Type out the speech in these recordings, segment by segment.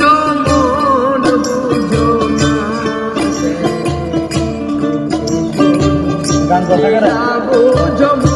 গান কথা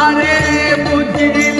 আরে বুঝলি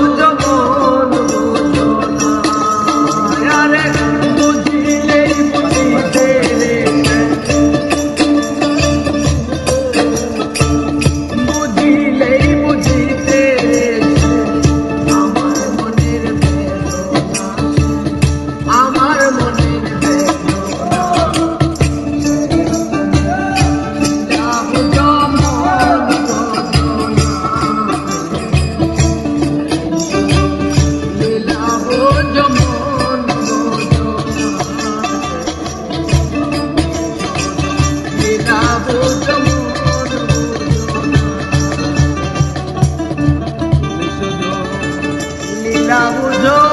la burló.